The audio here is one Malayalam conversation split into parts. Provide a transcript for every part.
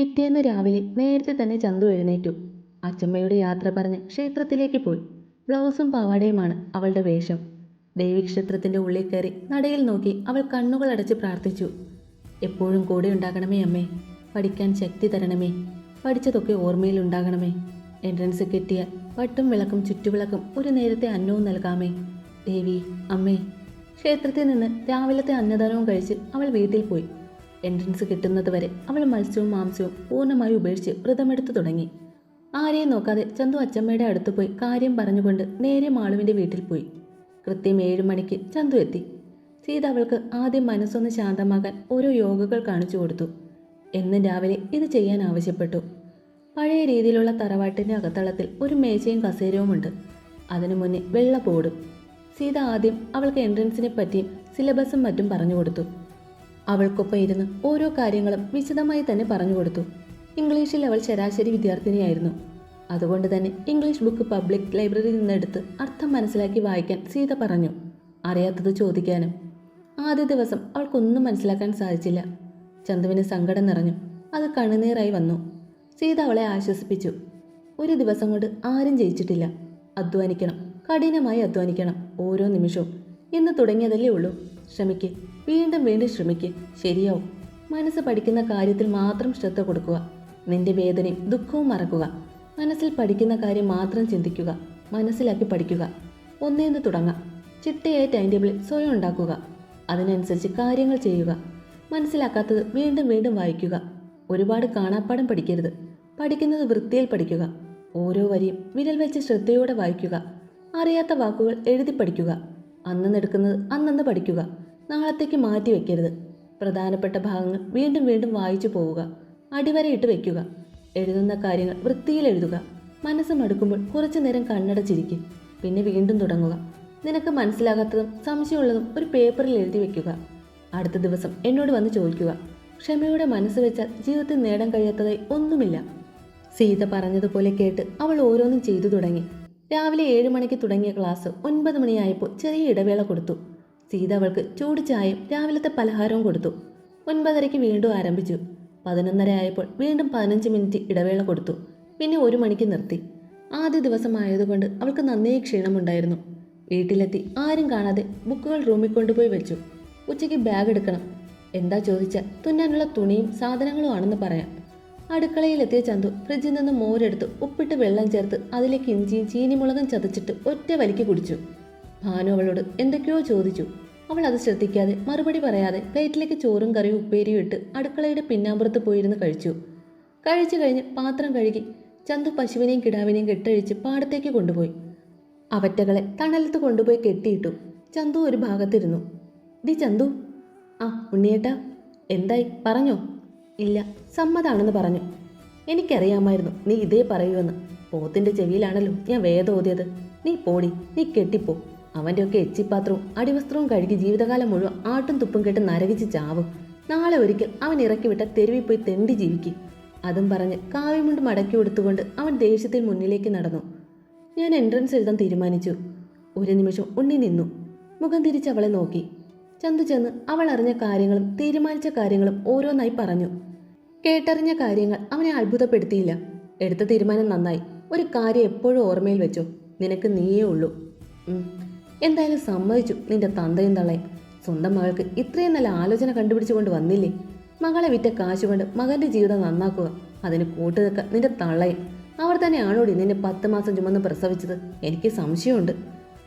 പിറ്റേന്ന് രാവിലെ നേരത്തെ തന്നെ ചന്തു എഴുന്നേറ്റു. അച്ചമ്മയുടെ യാത്ര പറഞ്ഞ് ക്ഷേത്രത്തിലേക്ക് പോയി. ബ്ലൗസും പാവാടയുമാണ് അവളുടെ വേഷം. ദേവീക്ഷേത്രത്തിന്റെ ഉള്ളിൽ കയറി നടയിൽ നോക്കി അവൾ കണ്ണുകൾ അടച്ച് പ്രാർത്ഥിച്ചു. എപ്പോഴും കൂടെ ഉണ്ടാകണമേ അമ്മേ. പഠിക്കാൻ ശക്തി തരണമേ. പഠിച്ചതൊക്കെ ഓർമ്മയിൽ ഉണ്ടാകണമേ. എൻട്രൻസ് കിട്ടിയാൽ പട്ടും വിളക്കും ചുറ്റുവിളക്കും ഒരു നേരത്തെ അന്നവും നൽകാമേ. ദേവി അമ്മേ. ക്ഷേത്രത്തിൽ നിന്ന് രാവിലത്തെ അന്നദാനവും കഴിച്ച് അവൾ വീട്ടിൽ പോയി. എൻട്രൻസ് കിട്ടുന്നത് വരെ അവൾ മത്സ്യവും മാംസവും പൂർണമായി ഉപേക്ഷിച്ച് വ്രതമെടുത്തു തുടങ്ങി. ആരെയും നോക്കാതെ ചന്തു അച്ചമ്മയുടെ അടുത്ത് പോയി കാര്യം പറഞ്ഞുകൊണ്ട് നേരെ മാളുവിന്റെ വീട്ടിൽ പോയി. കൃത്യം ഏഴ് മണിക്ക് ചന്തു എത്തി. സീത അവൾക്ക് ആദ്യം മനസ്സൊന്ന് ശാന്തമാകാൻ ഓരോ യോഗകൾ കാണിച്ചു കൊടുത്തു. എന്നും രാവിലെ ഇത് ചെയ്യാൻ ആവശ്യപ്പെട്ടു. പഴയ രീതിയിലുള്ള തറവാട്ടിന്റെ അകത്തളത്തിൽ ഒരു മേശയും കസേരവുമുണ്ട് അതിനു മുന്നേ വെള്ള ബോർഡും. സീത ആദ്യം അവൾക്ക് എൻട്രൻസിനെ പറ്റിയും സിലബസും മറ്റും പറഞ്ഞു കൊടുത്തു. അവൾക്കൊപ്പം ഇരുന്ന് ഓരോ കാര്യങ്ങളും വിശദമായി തന്നെ പറഞ്ഞു കൊടുത്തു. ഇംഗ്ലീഷിൽ അവൾ ശരാശരി വിദ്യാർത്ഥിനിയായിരുന്നു. അതുകൊണ്ട് തന്നെ ഇംഗ്ലീഷ് ബുക്ക് പബ്ലിക് ലൈബ്രറിയിൽ നിന്നെടുത്ത് അർത്ഥം മനസ്സിലാക്കി വായിക്കാൻ സീത പറഞ്ഞു. അറിയാത്തത് ചോദിക്കാനും. ആദ്യ ദിവസം അവൾക്കൊന്നും മനസ്സിലാക്കാൻ സാധിച്ചില്ല. ചന്തുവിന് സങ്കടം നിറഞ്ഞു. അത് കണ്ണുനീറായി വന്നു. സീത അവളെ ആശ്വസിപ്പിച്ചു. ഒരു ദിവസം കൊണ്ട് ആരും ജയിച്ചിട്ടില്ല. അധ്വാനിക്കണം. കഠിനമായി അധ്വാനിക്കണം. ഓരോ നിമിഷവും. ഇന്ന് തുടങ്ങിയതല്ലേ ഉള്ളൂ. ശ്രമിക്ക് വീണ്ടും വീണ്ടും ശ്രമിക്കുക ശരിയാവും. മനസ്സ് പഠിക്കുന്ന കാര്യത്തിൽ മാത്രം ശ്രദ്ധ കൊടുക്കുക. നിന്റെ വേദനയും ദുഃഖവും മറക്കുക. മനസ്സിൽ പഠിക്കുന്ന കാര്യം മാത്രം ചിന്തിക്കുക. മനസ്സിലാക്കി പഠിക്കുക. ഒന്നേന്ന് തുടങ്ങാം. ചിട്ടയായ ടൈം ടേബിൾ സ്വയം ഉണ്ടാക്കുക. അതിനനുസരിച്ച് കാര്യങ്ങൾ ചെയ്യുക. മനസ്സിലാക്കാത്തത് വീണ്ടും വീണ്ടും വായിക്കുക. ഒരുപാട് കാണാപ്പാടം പഠിക്കരുത്. പഠിക്കുന്നത് വൃത്തിയിൽ പഠിക്കുക. ഓരോ വരിയും വിരൽ വെച്ച് ശ്രദ്ധയോടെ വായിക്കുക. അറിയാത്ത വാക്കുകൾ എഴുതി പഠിക്കുക. അന്നെടുക്കുന്നത് അന്നന്ന് പഠിക്കുക. നാളത്തേക്ക് മാറ്റി വയ്ക്കരുത് പ്രധാനപ്പെട്ട ഭാഗങ്ങൾ വീണ്ടും വീണ്ടും വായിച്ചു പോവുക. അടിവരയിട്ട് വയ്ക്കുക എഴുതുന്ന കാര്യങ്ങൾ വൃത്തിയിൽ എഴുതുക. മനസ്സ് മടുക്കുമ്പോൾ കുറച്ചു നേരം കണ്ണടച്ചിരിക്കും. പിന്നെ വീണ്ടും തുടങ്ങുക. നിനക്ക് മനസ്സിലാകാത്തതും സംശയമുള്ളതും ഒരു പേപ്പറിൽ എഴുതി വെക്കുക. അടുത്ത ദിവസം എന്നോട് വന്ന് ചോദിക്കുക. ക്ഷമയോടെ മനസ്സ് വെച്ചാൽ ജീവിതത്തിൽ നേടാൻ കഴിയാത്തതായി ഒന്നുമില്ല. സീത പറഞ്ഞതുപോലെ കേട്ട് അവൾ ഓരോന്നും ചെയ്തു തുടങ്ങി. രാവിലെ ഏഴ് മണിക്ക് തുടങ്ങിയ ക്ലാസ് ഒൻപത് മണിയായപ്പോൾ ചെറിയ ഇടവേള കൊടുത്തു. സീത അവൾക്ക് ചൂട് ചായയും രാവിലത്തെ പലഹാരവും കൊടുത്തു. ഒൻപതരയ്ക്ക് വീണ്ടും ആരംഭിച്ചു. പതിനൊന്നര ആയപ്പോൾ വീണ്ടും പതിനഞ്ച് മിനിറ്റ് ഇടവേള കൊടുത്തു. പിന്നെ ഒരു മണിക്ക് നിർത്തി. ആദ്യ ദിവസമായതുകൊണ്ട് അവൾക്ക് നന്നേ ക്ഷീണമുണ്ടായിരുന്നു. വീട്ടിലെത്തി ആരും കാണാതെ ബുക്കുകൾ റൂമിൽ കൊണ്ടുപോയി വെച്ചു. ഉച്ചയ്ക്ക് ബാഗ് എടുക്കണം. എന്താ ചോദിച്ചാൽ തുന്നാനുള്ള തുണിയും സാധനങ്ങളും ആണെന്ന് പറയാം. അടുക്കളയിലെത്തിയ ചന്തു ഫ്രിഡ്ജിൽ നിന്ന് മോരെടുത്ത് ഉപ്പിട്ട് വെള്ളം ചേർത്ത് അതിലേക്ക് ഇഞ്ചിയും ചീനിമുളകും ചതച്ചിട്ട് ഒറ്റ വലിക്ക് കുടിച്ചു. ഭാനു അവളോട് എന്തൊക്കെയോ ചോദിച്ചു. അവൾ അത് ശ്രദ്ധിക്കാതെ മറുപടി പറയാതെ പ്ലേറ്റിലേക്ക് ചോറും കറിയും ഉപ്പേരിയും ഇട്ട് അടുക്കളയുടെ പിന്നാമ്പുറത്ത് പോയിരുന്ന് കഴിച്ചു. കഴിച്ചു കഴിഞ്ഞ് പാത്രം കഴുകി ചന്തു പശുവിനെയും കിടാവിനെയും കെട്ടഴിച്ച് പാടത്തേക്ക് കൊണ്ടുപോയി. അവറ്റകളെ തണലത്ത് കൊണ്ടുപോയി കെട്ടിയിട്ടു ചന്തു ഒരു ഭാഗത്തിരുന്നു. ഡി ചന്തു. ആ ഉണ്ണിയേട്ടാ. എന്തായി? പറഞ്ഞോ. ഇല്ല സമ്മതാണെന്ന് പറഞ്ഞു. എനിക്കറിയാമായിരുന്നു നീ ഇതേ പറയുമെന്ന് പോത്തിന്റെ ചെവിയിലാണല്ലോ ഞാൻ വേദോതിയത് നീ പോടി നീ കെട്ടിപ്പോ. അവന്റെയൊക്കെ എച്ചിപ്പാത്രവും അടിവസ്ത്രവും കഴുകി ജീവിതകാലം മുഴുവൻ ആട്ടും തുപ്പും കെട്ട് നരകിച്ച് ചാവും. നാളെ ഒരിക്കൽ അവൻ ഇറക്കി വിട്ട തെരുവിൽ പോയി തെണ്ടി ജീവിക്കും. അതും പറഞ്ഞ് കാവ്യമുണ്ട് മടക്കി കൊടുത്തുകൊണ്ട് അവൻ ദേഷ്യത്തിൽ മുന്നിലേക്ക് നടന്നു. ഞാൻ എൻട്രൻസ് എഴുതാൻ തീരുമാനിച്ചു. ഒരു നിമിഷം ഉണ്ണി നിന്നു. മുഖം തിരിച്ച് അവളെ നോക്കി. ചന്തു ചെന്ന് അവൾ അറിഞ്ഞ കാര്യങ്ങളും തീരുമാനിച്ച കാര്യങ്ങളും ഓരോന്നായി പറഞ്ഞു. കേട്ടറിഞ്ഞ കാര്യങ്ങൾ അവനെ അത്ഭുതപ്പെടുത്തിയില്ല. എടുത്ത തീരുമാനം നന്നായി. ഒരു കാര്യം എപ്പോഴും ഓർമ്മയിൽ വെച്ചോ. നിനക്ക് നീയേ ഉള്ളൂ. എന്തായാലും സമ്മതിച്ചു നിന്റെ തന്തയും തള്ളയും. സ്വന്തം മകൾക്ക് ഇത്രയും നല്ല ആലോചന കണ്ടുപിടിച്ചുകൊണ്ട് വന്നില്ലേ? മകളെ വിറ്റ കാശ് കൊണ്ട് മകന്റെ ജീവിതം നന്നാക്കുക. അതിന് കൂട്ടു നിൽക്കാൻ നിന്റെ തള്ളയും. അവർ തന്നെയാണോടി നിന്നെ പത്ത് മാസം ചുമന്ന് പ്രസവിച്ചത്? എനിക്ക് സംശയമുണ്ട്.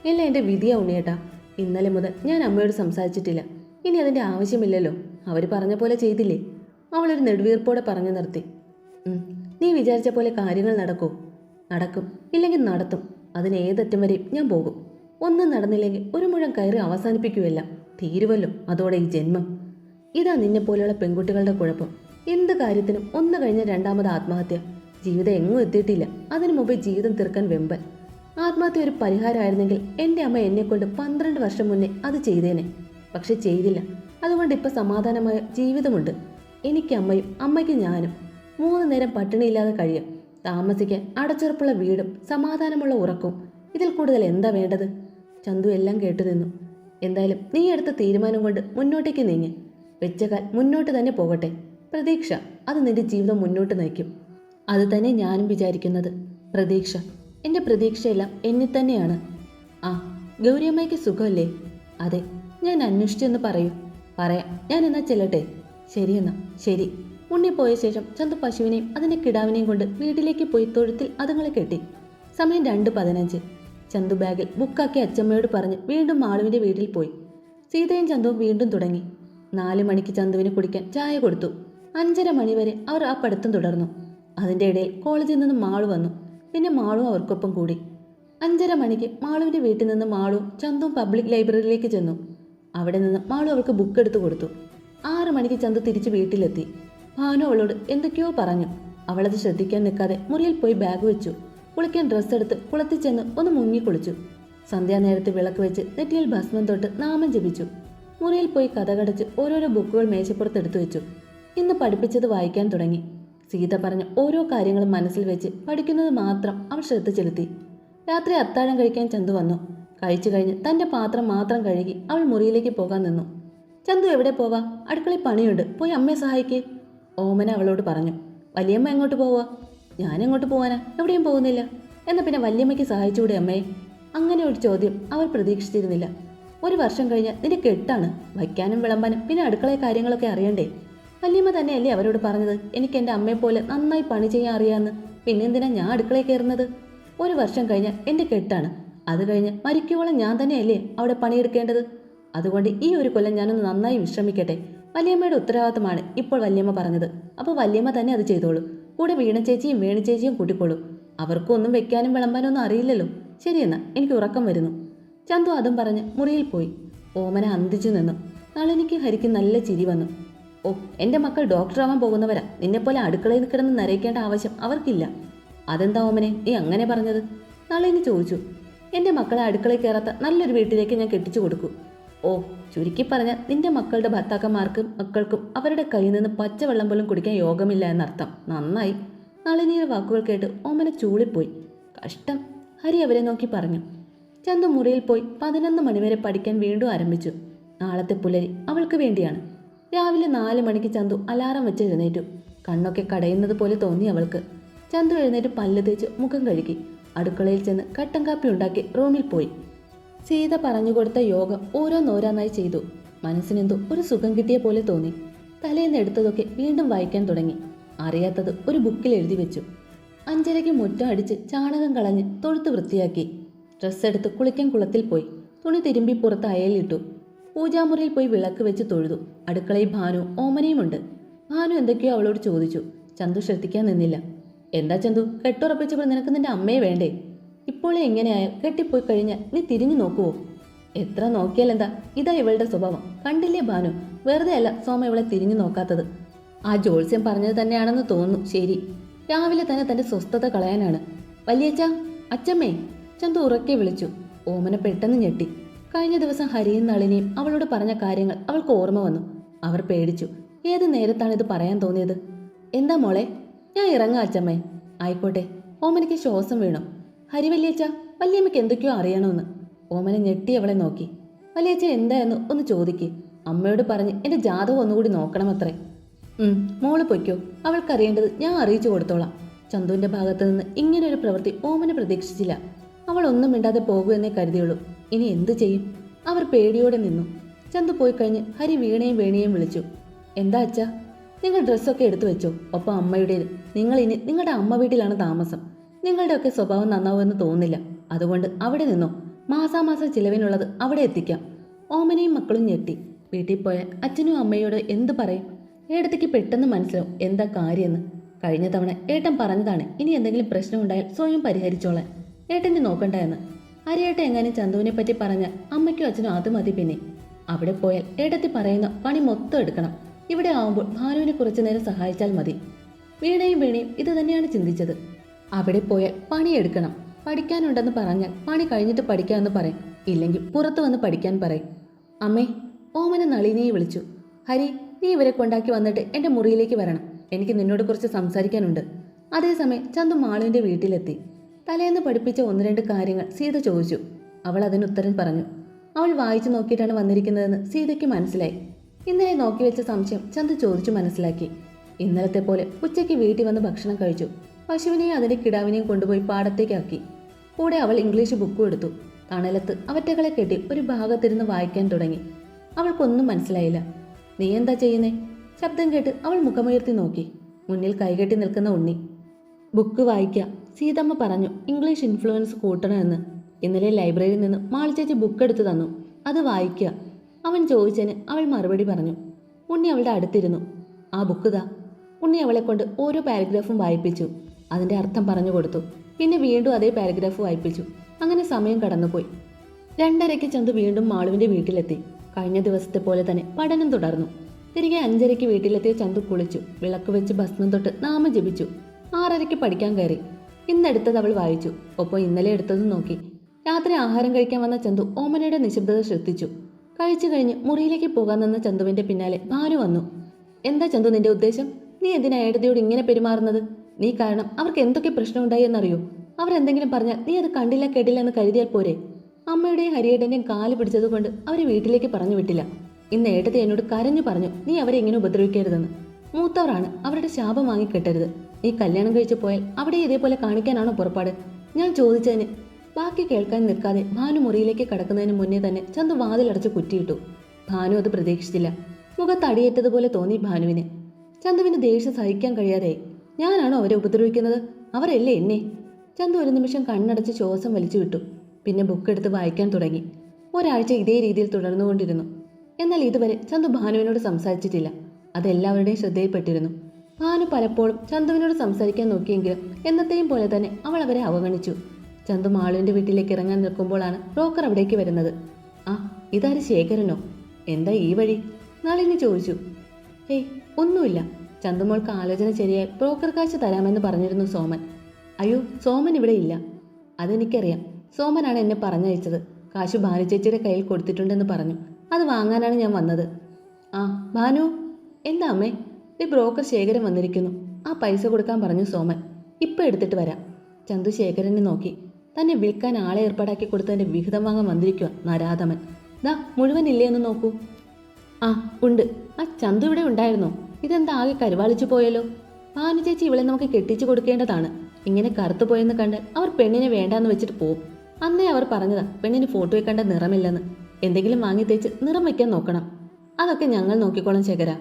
ഇല്ല എന്റെ വിധിയാ ഉണ്ണിയേട്ടാ. ഇന്നലെ മുതൽ ഞാൻ അമ്മയോട് സംസാരിച്ചിട്ടില്ല. ഇനി അതിന്റെ ആവശ്യമില്ലല്ലോ. അവർ പറഞ്ഞ പോലെ ചെയ്തില്ലേ? അവളൊരു നെടുവീർപ്പോടെ പറഞ്ഞു നിർത്തി. നീ വിചാരിച്ച പോലെ കാര്യങ്ങൾ നടക്കൂ. നടക്കും. ഇല്ലെങ്കിൽ നടത്തും. അതിന് ഏതറ്റം വരെയും ഞാൻ പോകും. ഒന്നും നടന്നില്ലെങ്കിൽ ഒരു മുഴം കയറി അവസാനിപ്പിക്കുമല്ല തീരുവല്ലോ അതോടെ ഈ ജന്മം. ഇതാ നിന്നെ പോലെയുള്ള പെൺകുട്ടികളുടെ കുഴപ്പം. എന്ത് കാര്യത്തിനും ഒന്ന് കഴിഞ്ഞ രണ്ടാമത് ആത്മഹത്യ. ജീവിതം എങ്ങും എത്തിയിട്ടില്ല. അതിനു മുമ്പേ ജീവിതം തീർക്കാൻ വെമ്പൽ ആത്മഹത്യ ഒരു പരിഹാരമായിരുന്നെങ്കിൽ എന്റെ അമ്മ എന്നെ കൊണ്ട് പന്ത്രണ്ട് വർഷം മുന്നേ അത് ചെയ്തേനെ. പക്ഷെ ചെയ്തില്ല. അതുകൊണ്ട് ഇപ്പൊ സമാധാനമായ ജീവിതമുണ്ട്. എനിക്ക് അമ്മയും അമ്മയ്ക്ക് ഞാനും. മൂന്ന് നേരം പട്ടിണിയില്ലാതെ കഴിയാം. താമസിക്കാൻ അടച്ചുറപ്പുള്ള വീടും സമാധാനമുള്ള ഉറക്കവും ഇതിൽ കൂടുതൽ എന്താ വേണ്ടത്? ചന്തു എല്ലാം കേട്ടു നിന്നു. എന്തായാലും നീ എടുത്ത തീരുമാനം കൊണ്ട് മുന്നോട്ടേക്ക് നീങ്ങി. വെച്ചകാൽ മുന്നോട്ട് തന്നെ പോകട്ടെ. പ്രതീക്ഷ അത് നിന്റെ ജീവിതം മുന്നോട്ട് നയിക്കും. അത് തന്നെ ഞാനും വിചാരിക്കുന്നത്. പ്രതീക്ഷ എന്റെ പ്രതീക്ഷയെല്ലാം എന്നിൽ തന്നെയാണ്. ആ ഗൗരിയമ്മയ്ക്ക് സുഖമല്ലേ? അതെ ഞാൻ അന്വേഷിച്ചെന്ന് പറയൂ. പറയാം ഞാൻ എന്നാ ചെല്ലട്ടെ? ശരിയെന്നാ ശരി. ഉണ്ണി പോയ ശേഷം ചന്തു പശുവിനെയും അതിന്റെ കിടാവിനെയും കൊണ്ട് വീട്ടിലേക്ക് പോയി തൊഴുത്തിൽ അതുങ്ങളെ കെട്ടി. സമയം രണ്ട് പതിനഞ്ച്. ചന്തു ബാഗിൽ ബുക്കാക്കി അച്ചമ്മയോട് പറഞ്ഞ് വീണ്ടും മാളുവിന്റെ വീട്ടിൽ പോയി. സീതയും ചന്തുവും വീണ്ടും തുടങ്ങി. നാല് മണിക്ക് ചന്തുവിന് കുടിക്കാൻ ചായ കൊടുത്തു. അഞ്ചര മണിവരെ അവർ ആ പഠിത്തം തുടർന്നു. അതിന്റെ ഇടയിൽ കോളേജിൽ നിന്ന് മാളു വന്നു. പിന്നെ മാളും അവർക്കൊപ്പം കൂടി. അഞ്ചര മണിക്ക് മാളുവിന്റെ വീട്ടിൽ നിന്ന് മാളു ചന്തുവും പബ്ലിക് ലൈബ്രറിയിലേക്ക് ചെന്നു. അവിടെ നിന്ന് മാളു അവൾക്ക് ബുക്ക് എടുത്തു കൊടുത്തു. ആറ് മണിക്ക് ചന്തു തിരിച്ച് വീട്ടിലെത്തി. ഭാനു അവളോട് എന്തൊക്കെയോ പറഞ്ഞു. അവളത് ശ്രദ്ധിക്കാൻ നിൽക്കാതെ മുറിയിൽ പോയി ബാഗ് വെച്ചു. കുളിക്കാൻ ഡ്രസ്സ് എടുത്ത് കുളത്തിൽ ചെന്ന് ഒന്ന് മുങ്ങി കുളിച്ചു. സന്ധ്യാനേരത്ത് വിളക്ക് വെച്ച് നെറ്റിയിൽ ഭസ്മം തൊട്ട് നാമം ജപിച്ചു. മുറിയിൽ പോയി കഥകടച്ച് ഓരോരോ ബുക്കുകൾ മേശപ്പുറത്ത് എടുത്തു വെച്ചു. ഇന്ന് പഠിപ്പിച്ചത് വായിക്കാൻ തുടങ്ങി. സീത പറഞ്ഞ ഓരോ കാര്യങ്ങളും മനസ്സിൽ വെച്ച് പഠിക്കുന്നത് മാത്രം അവൾ ശ്രദ്ധ ചെലുത്തി. രാത്രി അത്താഴം കഴിക്കാൻ ചന്തു വന്നു. കഴിച്ചു കഴിഞ്ഞ് തന്റെ പാത്രം മാത്രം കഴുകി അവൾ മുറിയിലേക്ക് പോകാൻ നിന്നു. ചന്തു എവിടെ പോവാ? അടുക്കളയിൽ പണിയുണ്ട്. പോയി അമ്മയെ സഹായിക്കേ. ഓമന അവളോട് പറഞ്ഞു. വലിയമ്മ എങ്ങോട്ട് പോവാ? ഞാൻ എങ്ങോട്ട് പോവാനാ? എവിടെയും പോകുന്നില്ല. എന്നാ പിന്നെ വല്യമ്മയ്ക്ക് സഹായിച്ചുകൂടെ അമ്മേ? അങ്ങനെ ഒരു ചോദ്യം അവർ പ്രതീക്ഷിച്ചിരുന്നില്ല. ഒരു വർഷം കഴിഞ്ഞ് നിന്റെ കെട്ടാണ്. വയ്ക്കാനും വിളമ്പാനും പിന്നെ അടുക്കളയെ കാര്യങ്ങളൊക്കെ അറിയണ്ടേ? വല്യമ്മ തന്നെയല്ലേ അവരോട് പറഞ്ഞത്? എനിക്ക് എന്റെ അമ്മയെ പോലെ നന്നായി പണി ചെയ്യാൻ അറിയാമെന്ന് പിന്നെ എന്തിനാ ഞാൻ അടുക്കളയിൽ കയറുന്നത്? ഒരു വർഷം കഴിഞ്ഞാൽ എന്റെ കെട്ടാണ്. അത് കഴിഞ്ഞ് മരിക്കുവോളം ഞാൻ തന്നെയല്ലേ അവിടെ പണിയെടുക്കേണ്ടത്? അതുകൊണ്ട് ഈ ഒരു കൊല്ലം ഞാനൊന്ന് നന്നായി വിശ്രമിക്കട്ടെ. വല്യമ്മയുടെ ഉത്തരവാദിത്തമാണ് ഇപ്പോൾ വല്യമ്മ പറഞ്ഞത്. അപ്പോൾ വല്യമ്മ തന്നെ അത് ചെയ്തോളൂ. കൂടെ വീണു ചേച്ചിയും വേണു ചേച്ചിയും കൂട്ടിക്കോളൂ. അവർക്കും ഒന്നും വെക്കാനും വിളമ്പാനും ഒന്നും അറിയില്ലല്ലോ ശരിയെന്നാ എനിക്ക് ഉറക്കം വരുന്നു. ചന്തു അതും പറഞ്ഞ് മുറിയിൽ പോയി. ഓമന അന്തിച്ചു നിന്നു. നളിനിക്ക് ഹരിക്ക് നല്ല ചിരി വന്നു. ഓ എന്റെ മക്കൾ ഡോക്ടറാവാൻ പോകുന്നവരാ. നിന്നെപ്പോലെ അടുക്കളയിൽ കിടന്ന് നരയിക്കേണ്ട ആവശ്യം അവർക്കില്ല. അതെന്താ ഓമനെ നീ അങ്ങനെ പറഞ്ഞത്? നളിനി ചോദിച്ചു. എന്റെ മക്കളെ അടുക്കളയിൽ കയറാത്ത നല്ലൊരു വീട്ടിലേക്ക് ഞാൻ കെട്ടിച്ചു കൊടുക്കൂ. ഓ ചുരുക്കി പറഞ്ഞാൽ നിന്റെ മക്കളുടെ ഭർത്താക്കന്മാർക്കും മക്കൾക്കും അവരുടെ കയ്യിൽ നിന്ന് പച്ചവെള്ളം പോലും കുടിക്കാൻ യോഗമില്ല എന്നർത്ഥം. നന്നായി. നളിനിയുടെ വാക്കുകൾ കേട്ട് ഓമന ചൂളിപ്പോയി. കഷ്ടം. ഹരി അവരെ നോക്കി പറഞ്ഞു. ചന്തു മുറിയിൽ പോയി പതിനൊന്ന് മണിവരെ പഠിക്കാൻ വീണ്ടും ആരംഭിച്ചു. നാളത്തെ പുലരി അവൾക്ക് വേണ്ടിയാണ്. രാവിലെ നാല് മണിക്ക് ചന്തു അലാറം വെച്ച് എഴുന്നേറ്റു. കണ്ണൊക്കെ കടയുന്നത് പോലെ തോന്നി അവൾക്ക്. ചന്തു എഴുന്നേറ്റ് പല്ല് തേച്ച് മുഖം കഴുകി. അടുക്കളയിൽ ചെന്ന് കട്ടൻ കാപ്പി ഉണ്ടാക്കി റൂമിൽ പോയി. സീത പറഞ്ഞുകൊടുത്ത യോഗം ഓരോന്നോരോന്നായി ചെയ്തു. മനസ്സിനെന്തോ ഒരു സുഖം കിട്ടിയ പോലെ തോന്നി. തലേന്ന് എടുത്തതൊക്കെ വീണ്ടും വായിക്കാൻ തുടങ്ങി. അറിയാത്തത് ഒരു ബുക്കിൽ എഴുതി വെച്ചു. അഞ്ചരയ്ക്ക് മുറ്റം അടിച്ച് ചാണകം കളഞ്ഞ് തൊഴുത്ത് വൃത്തിയാക്കി. ഡ്രസ്സ് എടുത്ത് കുളിക്കാൻ കുളത്തിൽ പോയി. തുണി തിരുമ്പി പുറത്ത് അയലിട്ടു. പൂജാമുറിയിൽ പോയി വിളക്ക് വെച്ച് തൊഴുതു. അടുക്കളയിൽ ഭാനു ഓമനയുമുണ്ട് ഭാനു എന്തൊക്കെയോ അവളോട് ചോദിച്ചു. ചന്തു ശ്രദ്ധിക്കാൻ നിന്നില്ല. എന്താ ചന്തു? കെട്ടുറപ്പിച്ചപ്പോൾ നിനക്ക് നിന്റെ അമ്മയെ വേണ്ടേ? ഇപ്പോൾ എങ്ങനെയായാൽ കെട്ടിപ്പോയി കഴിഞ്ഞാൽ നീ തിരിഞ്ഞു നോക്കുവോ? എത്ര നോക്കിയാലെന്താ? ഇതാ ഇവളുടെ സ്വഭാവം. കണ്ടില്ലേ ഭാനു? വെറുതെ അല്ല സോമ ഇവളെ തിരിഞ്ഞു നോക്കാത്തത്. ആ ജോത്സ്യം പറഞ്ഞത് തന്നെയാണെന്ന് തോന്നുന്നു. ശരി. രാവിലെ തന്നെ തന്റെ സ്വസ്ഥത കളയാനാണ്. വലിയച്ച അച്ചമ്മേ ചന്തു ഉറക്കെ വിളിച്ചു. ഓമന പെട്ടെന്ന് ഞെട്ടി. കഴിഞ്ഞ ദിവസം ഹരിയും നളിനിയും അവളോട് പറഞ്ഞ കാര്യങ്ങൾ അവൾക്ക് ഓർമ്മ വന്നു. അവർ പേടിച്ചു. ഏത് നേരത്താണ് ഇത് പറയാൻ തോന്നിയത്? എന്താ മോളെ? ഞാൻ ഇറങ്ങാം അച്ചമ്മേ. ആയിക്കോട്ടെ. ഓമനയ്ക്ക് ശ്വാസം വീണു. ഹരി വല്യച്ച വല്യമ്മയ്ക്ക് എന്തൊക്കെയോ അറിയണമെന്ന്. ഓമന ഞെട്ടി അവളെ നോക്കി. വല്യച്ച എന്തായെന്ന് ഒന്ന് ചോദിക്ക്. അമ്മയോട് പറഞ്ഞ് എന്റെ ജാതകം ഒന്നുകൂടി നോക്കണമത്രേ. മോൾ പൊയ്ക്കോ. അവൾക്കറിയേണ്ടത് ഞാൻ അറിയിച്ചു കൊടുത്തോളാം. ചന്തുവിന്റെ ഭാഗത്ത് നിന്ന് ഇങ്ങനെ ഒരു പ്രവൃത്തി ഓമന പ്രതീക്ഷിച്ചില്ല. അവൾ ഒന്നും മിണ്ടാതെ പോകുമെന്നേ കരുതിയുള്ളൂ. ഇനി എന്തു ചെയ്യും? അവർ പേടിയോടെ നിന്നു. ചന്തു പോയി കഴിഞ്ഞ് ഹരി വീണയും വേണിയും വിളിച്ചു. എന്താ അച്ഛാ? നിങ്ങൾ ഡ്രസ്സൊക്കെ എടുത്തു വെച്ചോ? ഒപ്പം അമ്മയുടേത്. നിങ്ങൾ ഇനി നിങ്ങളുടെ അമ്മ വീട്ടിലാണ് താമസം. നിങ്ങളുടെയൊക്കെ സ്വഭാവം നന്നാവുമെന്ന് തോന്നുന്നില്ല. അതുകൊണ്ട് അവിടെ നിന്നോ? മാസാമാസം ചിലവിനുള്ളത് അവിടെ എത്തിക്കാം. ഓമനയും മക്കളും ഞെട്ടി. വീട്ടിൽ പോയ അച്ഛനും അമ്മയോട് എന്ത് പറയും? ഏടത്തേക്ക് പെട്ടെന്ന് മനസ്സിലാവും എന്താ കാര്യമെന്ന്. കഴിഞ്ഞ തവണ ഏട്ടൻ പറഞ്ഞതാണ് ഇനി എന്തെങ്കിലും പ്രശ്നം ഉണ്ടായാൽ സ്വയം പരിഹരിച്ചോളാൻ. ഏട്ടനെ നോക്കണ്ട എന്ന്. അരിയേട്ടൻ എങ്ങാനും ചന്തുവിനെ പറ്റി പറഞ്ഞാൽ അമ്മയ്ക്കും അച്ഛനും അത് മതി പിന്നെ. അവിടെ പോയാൽ ഏട്ടത്തി പറയുന്ന പണി മൊത്തം എടുക്കണം. ഇവിടെ ആവുമ്പോൾ ഭാനുവിനെ കുറച്ചു നേരം സഹായിച്ചാൽ മതി. വീണയും വീണയും ഇത് തന്നെയാണ് ചിന്തിച്ചത്. അവിടെ പോയാൽ പണിയെടുക്കണം. പഠിക്കാനുണ്ടെന്ന് പറഞ്ഞാൽ പണി കഴിഞ്ഞിട്ട് പഠിക്കാമെന്ന് പറയും. ഇല്ലെങ്കിൽ പുറത്തു വന്ന് പഠിക്കാൻ പറയും. അമ്മേ ഓമന നളിനിയെ വിളിച്ചു. ഹരി നീ ഇവരെ കൊണ്ടാക്കി വന്നിട്ട് എന്റെ മുറിയിലേക്ക് വരണം. എനിക്ക് നിന്നോട് കുറച്ച് സംസാരിക്കാനുണ്ട്. അതേസമയം ചന്തു മാളുവിന്റെ വീട്ടിലെത്തി. തലേന്ന് പഠിപ്പിച്ച ഒന്ന് രണ്ട് കാര്യങ്ങൾ സീത ചോദിച്ചു. അവൾ അതിന് ഉത്തരം പറഞ്ഞു. അവൾ വായിച്ചു നോക്കിയിട്ടാണ് വന്നിരിക്കുന്നതെന്ന് സീതയ്ക്ക് മനസ്സിലായി. ഇന്നലെ നോക്കി വെച്ച സംശയം ചന്തു ചോദിച്ചു മനസ്സിലാക്കി. ഇന്നലത്തെ പോലെ ഉച്ചയ്ക്ക് വീട്ടിൽ വന്ന് ഭക്ഷണം കഴിച്ചു. പശുവിനെയും അതിന്റെ കിടാവിനെയും കൊണ്ടുപോയി പാടത്തേക്കാക്കി. കൂടെ അവൾ ഇംഗ്ലീഷ് ബുക്കും എടുത്തു. തണലത്ത് അവറ്റകളെ കെട്ടി ഒരു ഭാഗത്തിരുന്ന് വായിക്കാൻ തുടങ്ങി. അവൾക്കൊന്നും മനസ്സിലായില്ല. നീ എന്താ ചെയ്യുന്നേ? ശബ്ദം കേട്ട് അവൾ മുഖമുയർത്തി നോക്കി. മുന്നിൽ കൈകെട്ടി നിൽക്കുന്ന ഉണ്ണി. ബുക്ക് വായിക്കുക സീതമ്മ പറഞ്ഞു. ഇംഗ്ലീഷ് ഇൻഫ്ലുവൻസ് കൂട്ടണമെന്ന് ഇന്നലെ ലൈബ്രറിയിൽ നിന്ന് മാളിച്ചേച്ചി ബുക്ക് എടുത്തു തന്നു. അത് വായിക്കുക അവൻ ചോദിച്ചതിന് അവൾ മറുപടി പറഞ്ഞു. ഉണ്ണി അവളുടെ അടുത്തിരുന്നു. ആ ബുക്ക് ദാ ഉണ്ണി അവളെ കൊണ്ട് ഓരോ പാരഗ്രാഫും വായിപ്പിച്ചു. അതിന്റെ അർത്ഥം പറഞ്ഞു കൊടുത്തു. പിന്നെ വീണ്ടും അതേ പാരഗ്രാഫ് വായിപ്പിച്ചു. അങ്ങനെ സമയം കടന്നുപോയി. രണ്ടരയ്ക്ക് ചന്തു വീണ്ടും മാളുവിന്റെ വീട്ടിലെത്തി. കഴിഞ്ഞ ദിവസത്തെ പോലെ തന്നെ പഠനം തുടർന്നു. തിരികെ അഞ്ചരയ്ക്ക് വീട്ടിലെത്തിയ ചന്തു കുളിച്ചു. വിളക്ക് വെച്ച് ഭസ്മം തൊട്ട് നാമം ജപിച്ചു. ആറരയ്ക്ക് പഠിക്കാൻ കയറി. ഇന്നെടുത്തത് അവൾ വായിച്ചു. ഒപ്പം ഇന്നലെ എടുത്തതും നോക്കി. രാത്രി ആഹാരം കഴിക്കാൻ വന്ന ചന്തു ഓമനയുടെ നിശബ്ദത ശ്രദ്ധിച്ചു. കഴിച്ചു കഴിഞ്ഞ് മുറിയിലേക്ക് പോകാൻ നിന്ന ചന്തുവിന്റെ പിന്നാലെ ഭാനു വന്നു. എന്താ ചന്തു നിന്റെ ഉദ്ദേശം? നീ എന്തിനാ ഏടതിയോട് ഇങ്ങനെ പെരുമാറുന്നത്? നീ കാരണം അവർക്ക് എന്തൊക്കെ പ്രശ്നമുണ്ടായി എന്നറിയോ? അവരെന്തെങ്കിലും പറഞ്ഞാൽ നീ അത് കണ്ടില്ല കേട്ടില്ല എന്ന് കരുതിയാൽ പോരെ. അമ്മയുടെയും ഹരിയേട്ടന്റെയും കാൽ പിടിച്ചതുകൊണ്ട് അവരെ വീട്ടിലേക്ക് പറഞ്ഞു വിട്ടില്ല. ഇന്ന് ഏട്ടത്തെ എന്നോട് കരഞ്ഞു പറഞ്ഞു നീ അവരെ ഇങ്ങനെ ഉപദ്രവിക്കരുതെന്ന്. മൂത്തവരാണ് അവരുടെ ശാപം വാങ്ങി കെട്ടരുത് നീ കല്യാണം കഴിച്ചു പോയാൽ അവിടെ ഇതേപോലെ കാണിക്കാനാണോ പുറപ്പാട്? ഞാൻ ചോദിച്ചതിന് ബാക്കി കേൾക്കാൻ നിൽക്കാതെ ഭാനു മുറിയിലേക്ക് കടക്കുന്നതിന് മുന്നേ തന്നെ ചന്തു വാതിലടച്ച് കുറ്റിയിട്ടു. ഭാനു അത് പ്രതീക്ഷിച്ചില്ല. മുഖത്തടിയേറ്റതുപോലെ തോന്നി ഭാനുവിന്. ചന്തുവിന് ദേഷ്യം സഹിക്കാൻ കഴിയാതെ ഞാനാണോ അവരെ ഉപദ്രവിക്കുന്നത്? അവരല്ലേ എന്നെ? ചന്തു ഒരു നിമിഷം കണ്ണടച്ച് ശ്വാസം വലിച്ചു വിട്ടു. പിന്നെ ബുക്ക് എടുത്ത് വായിക്കാൻ തുടങ്ങി. ഒരാഴ്ച ഇതേ രീതിയിൽ തുടർന്നുകൊണ്ടിരുന്നു. എന്നാൽ ഇതുവരെ ചന്തു ഭാനുവിനോട് സംസാരിച്ചിട്ടില്ല. അതെല്ലാവരുടെയും ശ്രദ്ധയിൽപ്പെട്ടിരുന്നു. ഭാനു പലപ്പോഴും ചന്തുവിനോട് സംസാരിക്കാൻ നോക്കിയെങ്കിലും എന്നത്തെയും പോലെ തന്നെ അവൾ അവരെ അവഗണിച്ചു. ചന്തു മാളുവിന്റെ വീട്ടിലേക്ക് ഇറങ്ങാൻ നിൽക്കുമ്പോഴാണ് ബ്രോക്കർ അവിടേക്ക് വരുന്നത്. ആ ഇതാര് ശേഖരനോ? എന്താ ഈ വഴി? നളിനി ചോദിച്ചു. ഏയ് ഒന്നുമില്ല. ചന്തുമോൾക്ക് ആലോചന ശരിയായി ബ്രോക്കർ കാശ് തരാമെന്ന് പറഞ്ഞിരുന്നു സോമൻ. അയ്യോ സോമൻ ഇവിടെ ഇല്ല. അതെനിക്കറിയാം. സോമനാണ് എന്നെ പറഞ്ഞയച്ചത്. കാശു ഭാനു ചേച്ചിയുടെ കയ്യിൽ കൊടുത്തിട്ടുണ്ടെന്ന് പറഞ്ഞു. അത് വാങ്ങാനാണ് ഞാൻ വന്നത്. ആ ഭാനു? എന്താ അമ്മേ? ഈ ബ്രോക്കർ ശേഖരൻ വന്നിരിക്കുന്നു. ആ പൈസ കൊടുക്കാൻ പറഞ്ഞു സോമൻ. ഇപ്പം എടുത്തിട്ട് വരാം. ചന്തു ശേഖരനെ നോക്കി. തന്നെ വിൽക്കാൻ ആളെ ഏർപ്പാടാക്കി കൊടുത്തതിന്റെ വിഹിതം വാങ്ങാൻ വന്നിരിക്കുക നരാധമൻ. ദാ മുഴുവൻ ഇല്ലേ എന്ന് നോക്കൂ. ആ ഉണ്ട്. ആ ചന്തു ഇവിടെ ഉണ്ടായിരുന്നോ? ഇതെന്താ ആകെ കരുവാളിച്ചു പോയല്ലോ? ഭാനു ചേച്ചി ഇവളെ നമുക്ക് കെട്ടിച്ചു കൊടുക്കേണ്ടതാണ്. ഇങ്ങനെ കറുത്തു പോയെന്ന് കണ്ട് അവർ പെണ്ണിനെ വേണ്ടാന്ന് വെച്ചിട്ട് പോവും. അന്നേ അവർ പറഞ്ഞതാ പെണ്ണിന് ഫോട്ടോ കണ്ട നിറമില്ലെന്ന്. എന്തെങ്കിലും വാങ്ങി തേച്ച് നിറം വയ്ക്കാൻ നോക്കണം. അതൊക്കെ ഞങ്ങൾ നോക്കിക്കോളാം ശേഖര.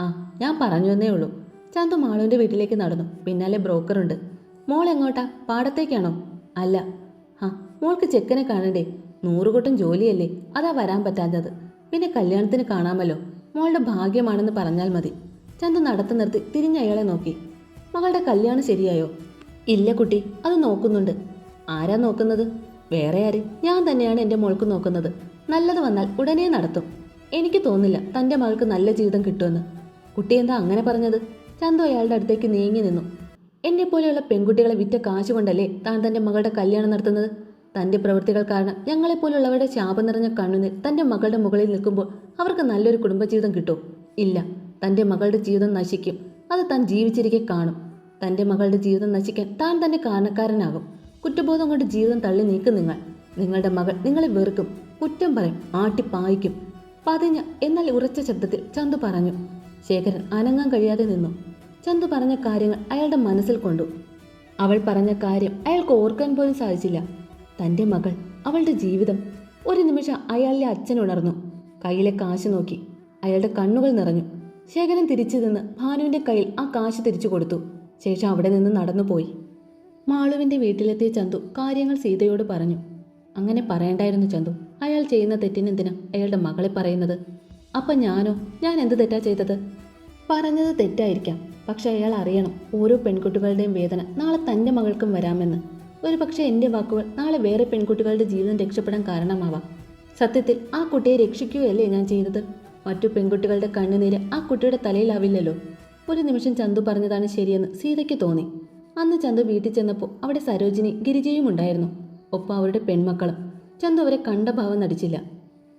ആ ഞാൻ പറഞ്ഞു എന്നേ ഉള്ളൂ. ചന്തു മാളുവിന്റെ വീട്ടിലേക്ക് നടന്നു. പിന്നാലെ ബ്രോക്കറുണ്ട് മോൾ എങ്ങോട്ടാ? പാടത്തേക്കാണോ? അല്ല. ആ മോൾക്ക് ചെക്കനെ കാണണ്ടേ? നൂറുകൂട്ടം ജോലിയല്ലേ. അതാ വരാൻ പറ്റാത്തത് പിന്നെ കല്യാണത്തിന് കാണാമല്ലോ. മോളുടെ ഭാഗ്യമാണെന്ന് പറഞ്ഞാൽ മതി. ചന്തു നടത്തു നിർത്തി തിരിഞ്ഞ് അയാളെ നോക്കി. മകളുടെ കല്യാണം ശരിയായോ? ഇല്ല കുട്ടി അത് നോക്കുന്നുണ്ട്. ആരാ നോക്കുന്നത്? വേറെ ആര്? ഞാൻ തന്നെയാണ് എന്റെ മോൾക്ക് നോക്കുന്നത്. നല്ലത് വന്നാൽ ഉടനെ നടത്തും. എനിക്ക് തോന്നില്ല തന്റെ മകൾക്ക് നല്ല ജീവിതം കിട്ടുമെന്ന്. കുട്ടി എന്താ അങ്ങനെ പറഞ്ഞത്? ചന്തു അയാളുടെ അടുത്തേക്ക് നീങ്ങി നിന്നു. എന്നെ പോലെയുള്ള പെൺകുട്ടികളെ വിറ്റ കാശ് കൊണ്ടല്ലേ താൻ തന്റെ മകളുടെ കല്യാണം നടത്തുന്നത്? തന്റെ പ്രവൃത്തികൾ കാരണം ഞങ്ങളെപ്പോലുള്ളവരുടെ ശാപം നിറഞ്ഞ കണ്ണുനീർ തന്റെ മകളുടെ മുകളിൽ നിൽക്കുമ്പോൾ അവർക്ക് നല്ലൊരു കുടുംബജീവിതം കിട്ടും. ഇല്ല തന്റെ മകളുടെ ജീവിതം നശിക്കും. അത് താൻ ജീവിച്ചിരിക്കെ കാണും. തന്റെ മകളുടെ ജീവിതം നശിക്കാൻ താൻ തന്നെ കാരണക്കാരനാകും. കുറ്റബോധം കൊണ്ട് ജീവിതം തള്ളി നീക്കും നിങ്ങൾ. നിങ്ങളുടെ മകൾ നിങ്ങളെ വെറുക്കും. കുറ്റം പറയും ആട്ടിപ്പായിക്കും പതിഞ്ഞ എന്നാൽ ഉറച്ച ശബ്ദത്തിൽ ചന്തു പറഞ്ഞു. ശേഖരൻ അനങ്ങാൻ കഴിയാതെ നിന്നു. ചന്തു പറഞ്ഞ കാര്യങ്ങൾ അയാളുടെ മനസ്സിൽ കൊണ്ടു. അവൾ പറഞ്ഞ കാര്യം അയാൾക്ക് ഓർക്കാൻ പോലും സാധിച്ചില്ല. തന്റെ മകൾ അവളുടെ ജീവിതം. ഒരു നിമിഷം അയാളിലെ അച്ഛൻ ഉണർന്നു. കയ്യിലെ കാശ് നോക്കി. അയാളുടെ കണ്ണുകൾ നിറഞ്ഞു. ശേഖരൻ തിരിച്ചു നിന്ന് ഭാനുവിന്റെ കയ്യിൽ ആ കാശ് തിരിച്ചു കൊടുത്തു. ശേഷം അവിടെ നിന്ന് നടന്നുപോയി. മാളുവിന്റെ വീട്ടിലെത്തിയ ചന്തു കാര്യങ്ങൾ സീതയോട് പറഞ്ഞു. അങ്ങനെ പറയണ്ടായിരുന്നു ചന്തു. അയാൾ ചെയ്യുന്ന തെറ്റിനെന്തിനാ അയാളുടെ മകളെ പറയുന്നത്? അപ്പം ഞാനോ? ഞാൻ എന്ത് തെറ്റാ ചെയ്തത്? പറഞ്ഞത് തെറ്റായിരിക്കാം. പക്ഷെ അയാൾ അറിയണം ഓരോ പെൺകുട്ടികളുടെയും വേദന നാളെ തന്റെ മകൾക്കും വരാമെന്ന്. ഒരു പക്ഷേ എന്റെ വാക്കുകൾ നാളെ വേറെ പെൺകുട്ടികളുടെ ജീവിതം രക്ഷപ്പെടാൻ കാരണമാവാം. സത്യത്തിൽ ആ കുട്ടിയെ രക്ഷിക്കുകയല്ലേ ഞാൻ ചെയ്തത്? മറ്റു പെൺകുട്ടികളുടെ കണ്ണുനീര് ആ കുട്ടിയുടെ തലയിലാവില്ലല്ലോ. ഒരു നിമിഷം ചന്തു പറഞ്ഞതാണ് ശരിയെന്ന് സീതയ്ക്ക് തോന്നി. അന്ന് ചന്തു വീട്ടിൽ ചെന്നപ്പോൾ അവിടെ സരോജിനി ഗിരിജയും ഉണ്ടായിരുന്നു. ഒപ്പം അവരുടെ പെൺമക്കളും. ചന്തു അവരെ കണ്ട ഭാവം നടിച്ചില്ല.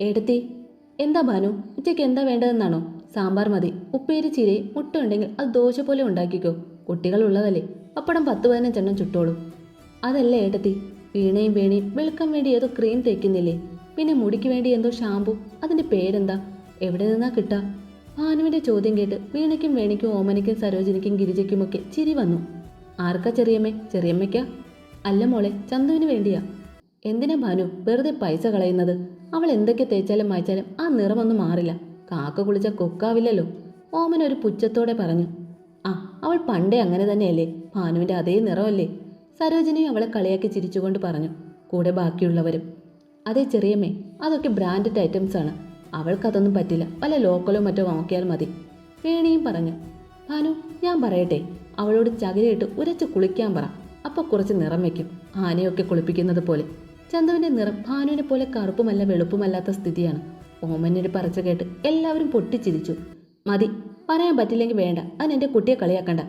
ഏടത്തി എന്താ ഭാനു? ഉച്ചയ്ക്ക് എന്താ വേണ്ടതെന്നാണോ? സാമ്പാർ മതി. ഉപ്പേരി ചീരയെ മുട്ട ഉണ്ടെങ്കിൽ അത് ദോശ പോലെ ഉണ്ടാക്കിക്കോ. കുട്ടികൾ ഉള്ളതല്ലേ. പപ്പടം പത്ത് പതിനഞ്ചെണ്ണം ചുട്ടോളൂ. അതല്ല ഏട്ടത്തി വീണയും വേണയും വെളുക്കാൻ വേണ്ടി ഏതോ ക്രീം തേക്കുന്നില്ലേ? പിന്നെ മുടിക്ക് വേണ്ടി എന്തോ ഷാമ്പു? അതിന്റെ പേരെന്താ? എവിടെ നിന്നാ കിട്ടാ? ഭാനുവിന്റെ ചോദ്യം കേട്ട് വീണയ്ക്കും വേണിക്കും ഓമനയ്ക്കും സരോജിനിക്കും ഗിരിജയ്ക്കുമൊക്കെ ചിരി വന്നു. ആർക്കാ ചെറിയമ്മേ? ചെറിയമ്മയ്ക്കാ? അല്ല മോളെ ചന്തുവിന് വേണ്ടിയാ. എന്തിനാ ഭാനു വെറുതെ പൈസ കളയുന്നത്? അവൾ എന്തൊക്കെ തേച്ചാലും മായ്ച്ചാലും ആ നിറമൊന്നും മാറില്ല. കാക്ക കുളിച്ച കൊക്കാവില്ലല്ലോ. ഓമൻ ഒരു പുച്ഛത്തോടെ പറഞ്ഞു. ആ അവൾ പണ്ടേ അങ്ങനെ തന്നെയല്ലേ? ഭാനുവിന്റെ അതേ നിറമല്ലേ? സരോജിനി അവളെ കളിയാക്കി ചിരിച്ചുകൊണ്ട് പറഞ്ഞു. കൂടെ ബാക്കിയുള്ളവരും. അതേ ചെറിയമ്മേ അതൊക്കെ ബ്രാൻഡഡ് ഐറ്റംസ് ആണ്. അവൾക്കതൊന്നും പറ്റില്ല. വല്ല ലോക്കലോ മറ്റോ നോക്കിയാൽ മതി. വേണിയും പറഞ്ഞു. ഭാനു ഞാൻ പറയട്ടെ. അവളോട് ചകിരിയിട്ട് ഉരച്ച് കുളിക്കാൻ പറ. അപ്പോൾ കുറച്ച് നിറം വയ്ക്കും ആനയൊക്കെ കുളിപ്പിക്കുന്നത് പോലെ. ചന്തുവിന്റെ നിറം ഭാനുവിനെ പോലെ കറുപ്പുമല്ല വെളുപ്പുമല്ലാത്ത സ്ഥിതിയാണ്. ഓമനൊരു പറച്ച കേട്ട് എല്ലാവരും പൊട്ടിച്ചിരിച്ചു. മതി പറയാൻ പറ്റില്ലെങ്കിൽ വേണ്ട. അതിന് എന്റെ കുട്ടിയെ കളിയാക്കണ്ട.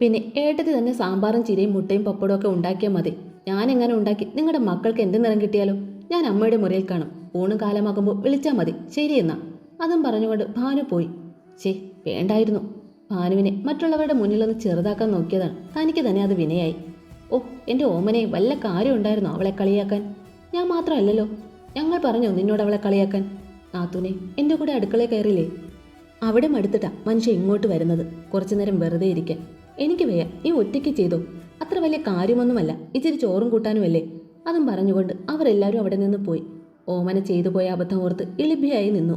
പിന്നെ ഏട്ടത്തി തന്നെ സാമ്പാറും ചിരയും മുട്ടയും പപ്പടവും ഒക്കെ ഉണ്ടാക്കിയാൽ മതി. ഞാൻ എങ്ങനെ ഉണ്ടാക്കി? നിങ്ങളുടെ മക്കൾക്ക് എന്ത് നിറം കിട്ടിയാലോ ഞാൻ അമ്മയുടെ മുറിയിൽ കാണും. ഊണും കാലമാകുമ്പോൾ വിളിച്ചാൽ മതി. ശരിയെന്നാ. അതും പറഞ്ഞുകൊണ്ട് ഭാനു പോയി. ശേ വേണ്ടായിരുന്നു. ഭാനുവിനെ മറ്റുള്ളവരുടെ മുന്നിലൊന്ന് ചെറുതാക്കാൻ നോക്കിയതാണ്. തനിക്ക് തന്നെ അത് വിനയായി. ഓ എന്റെ ഓമനെ വല്ല കാര്യം ഉണ്ടായിരുന്നോ അവളെ കളിയാക്കാൻ? ഞാൻ മാത്രമല്ലല്ലോ. ഞങ്ങൾ പറഞ്ഞു നിന്നോട് അവളെ കളിയാക്കാൻ. നാത്തൂനെ എന്റെ കൂടെ അടുക്കളയിൽ കയറിയില്ലേ? അവിടെ മടുത്തിട്ടാ മനുഷ്യൻ ഇങ്ങോട്ട് വരുന്നത്. കുറച്ചു നേരം വെറുതെ ഇരിക്കാൻ. എനിക്ക് വയ്യ. നീ ഒറ്റയ്ക്ക് ചെയ്തോ? അത്ര വലിയ കാര്യമൊന്നുമല്ല. ഇച്ചിരി ചോറും കൂട്ടാനുമല്ലേ? അതും പറഞ്ഞുകൊണ്ട് അവരെല്ലാവരും അവിടെ നിന്ന് പോയി. ഓമന ചെയ്തു പോയ അബദ്ധം ഓർത്ത് ഇളിഭ്യയായി നിന്നു